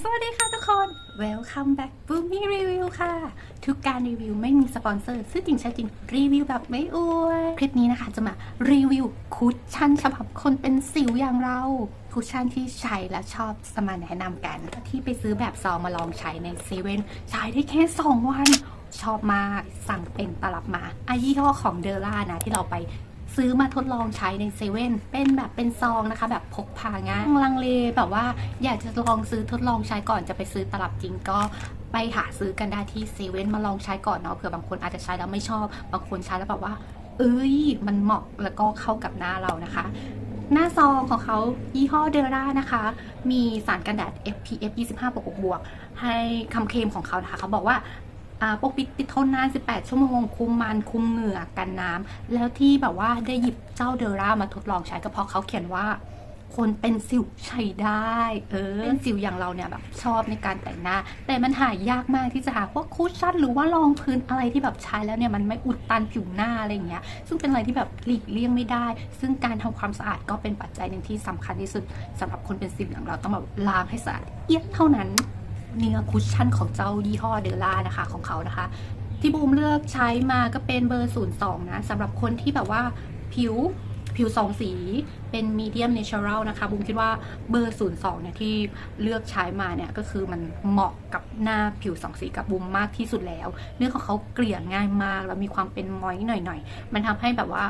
สวัสดีค่ะทุกคน Welcome back Boomy Review ค่ะ ทุกการรีวิวไม่มีสปอนเซอร์ซึ่งจริงใช้จริง รีวิวแบบไม่อวย คลิปนี้นะคะจะมารีวิวคุชชั่นฉบับคนเป็นสิวอย่างเรา คุชชั่นที่ใช้และชอบสมาแนะนำกัน ที่ไปซื้อแบบซองมาลองใช้ในเซเว่นใช้ได้แค่ 2 วันชอบมากสั่งเป็นตลับมาอายี่ห้อของเดล่านะที่เราไป ซื้อมาทดลองใช้ในเซเว่นเป็นแบบเป็นซองนะคะ แบบพกพาง่ายลังเลแบบว่าอยากจะลองซื้อทดลองใช้ก่อนจะไปซื้อตลับจริงก็ไปหาซื้อกันได้ที่เซเว่นมาลองใช้ก่อนเนาะเผื่อบางคนอาจจะใช้แล้วไม่ชอบ บางคนใช้แล้วแบบว่า เอ้ย มันเหมาะแล้วก็เข้ากับหน้าเรานะคะ หน้าซองของเขายี่ห้อเดล่านะคะ มีสารกันแดด SPF 25 บวกบวกให้คำเคลมของเขานะคะเขาบอกว่า ปกปิดติดทนนาน 18 ชั่วโมง คุมมันคุมเหงื่อกันน้ำแล้วที่แบบว่าได้หยิบเจ้าเดอร่ามาทดลองใช้ก็เพราะเขาเขียนว่า คนเป็นสิวใช้ได้ เออเป็นสิวอย่างเราเนี่ยแบบชอบในการแต่งหน้า แต่มันหายากมากที่จะหาพวกคุชชั่นหรือว่ารองพื้นอะไรที่แบบใช้แล้วเนี่ยมันไม่อุดตันผิวหน้าอะไรอย่างเงี้ย ซึ่งเป็นอะไรที่แบบหลีกเลี่ยงไม่ได้ ซึ่งการทำความสะอาดก็เป็นปัจจัยหนึ่งที่สำคัญที่สุดสำหรับคนเป็นสิวอย่างเราต้องแบบล้างให้สะอาดเอียดเท่านั้น เนื้อคุชชั่นของเจ้ายี่ห้อเดล่านะคะของเขานะคะ ที่บูมเลือกใช้มาก็เป็นเบอร์ 02 นะสำหรับคนที่แบบว่าผิวผิวสองสีเป็นมีเดียมเนเชอรัลนะคะบูมคิดว่าเบอร์ 02 เนี่ยที่เลือกใช้มาเนี่ยก็คือมันเหมาะกับหน้าผิวสองสีกับบูมมากที่สุดแล้ว เนื้อของเขาเกลี่ยง่ายมากแล้วมีความเป็นมอยหน่อยๆ มันทำให้แบบว่า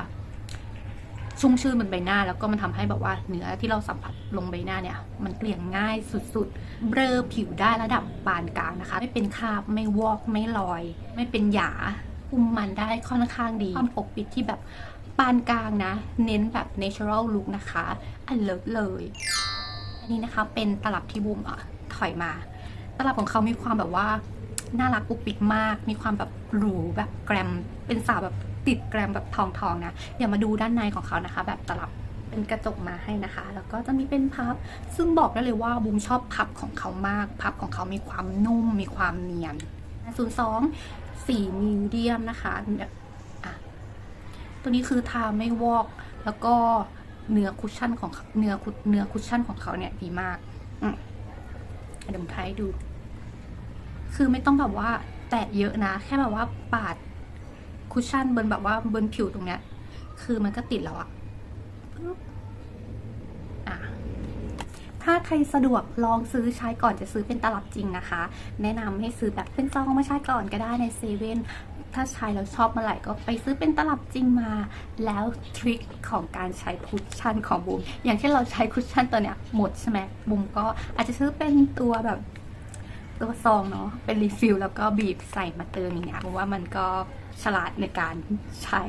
ชุ่มชื่นบนใบหน้า แล้วก็มันทำให้แบบว่าเนื้อที่เราสัมผัสลงใบหน้าเนี่ย มันเกลี่ยง่ายสุดๆ เบลอผิวได้ระดับปานกลางนะคะ ไม่เป็นคราบไม่วอกไม่ลอย ไม่เป็นหยาคุมมันได้ค่อนข้างดีความปกปิดที่แบบปานกลางนะ เน้นแบบ natural look นะคะ อันเลิศเลย อันนี้นะคะเป็นตลับที่บุมอะถอยมา ตลับของเขามีความแบบว่าน่ารักปุกปิกมาก มีความแบบหรูแบบแกรม เป็นสาวแบบ ติดแกรมแบบทองทองๆนะ เดี๋ยวมาดูด้านในของเขานะคะ แบบตลับเป็นกระจกมาให้นะคะ แล้วก็จะมีเป็นพับ ซึ่งบอกได้เลยว่าบูมชอบพับของเขามาก พับของเขามีความนุ่ม มีความเนียนศูนสองสีมีเดียมนะคะอะตัวนี้คือทาไม่วอก แล้วก็เนื้อคุชชั่นของเนื้อคุเนื้อคุชชั่นของเขาเนี่ยดีมากอืมเดี๋ยวผมทายดู คือไม่ต้องแบบว่าแตะเยอะนะ แค่แบบว่าปาด คุชชั่นบนแบบว่าบนผิวตรงเนี้ย คือมันก็ติดแล้วอะถ้าใครสะดวกลองซื้อใช้ก่อนจะซื้อเป็นตลับจริงนะคะ แนะนำให้ซื้อแบบเป็นซองมาใช้ก่อนก็ได้ในเซเว่นถ้าใช้แล้วชอบเมื่อไหร่ก็ไปซื้อเป็นตลับจริงมา แล้วทริคของการใช้คุชชั่นของบูมอย่างเช่นเราใช้คุชชั่นตัวเนี้ยหมดใช่ไหมบูมก็อาจจะซื้อเป็นตัวแบบ ตัวซองเนาะเป็นรีฟิลแล้วก็บีบใส่มาเติมอย่างเงี้ยเพราะว่ามันก็ฉลาดในการใช้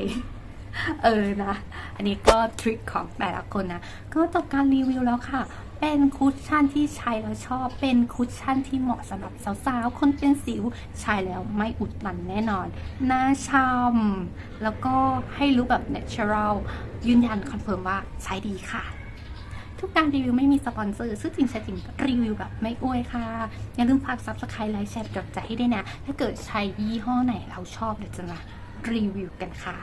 เออนะ อันนี้ก็ทริคของแต่ละคนนะ ก็จบการรีวิวแล้วค่ะ เป็นคุชชั่นที่ใช้แล้วชอบ เป็นคุชชั่นที่เหมาะสำหรับสาวๆ คนเป็นสิวใช้แล้วไม่อุดตันแน่นอน หน้าช่ำแล้วก็ให้รู้แบบ natural ยืนยันคอนเฟิร์มว่าใช้ดีค่ะ ทุกการรีวิวไม่มีสปอนเซอร์ซื่อจริงใช้จริงรีวิวแบบไม่อวยค่ะ อย่าลืมฝากซับสไครต์ไลค์แชร์กดใจให้ด้วยนะ ถ้าเกิดใช้ยี่ห้อไหนเราชอบเดี๋ยวจะมารีวิวกันค่ะ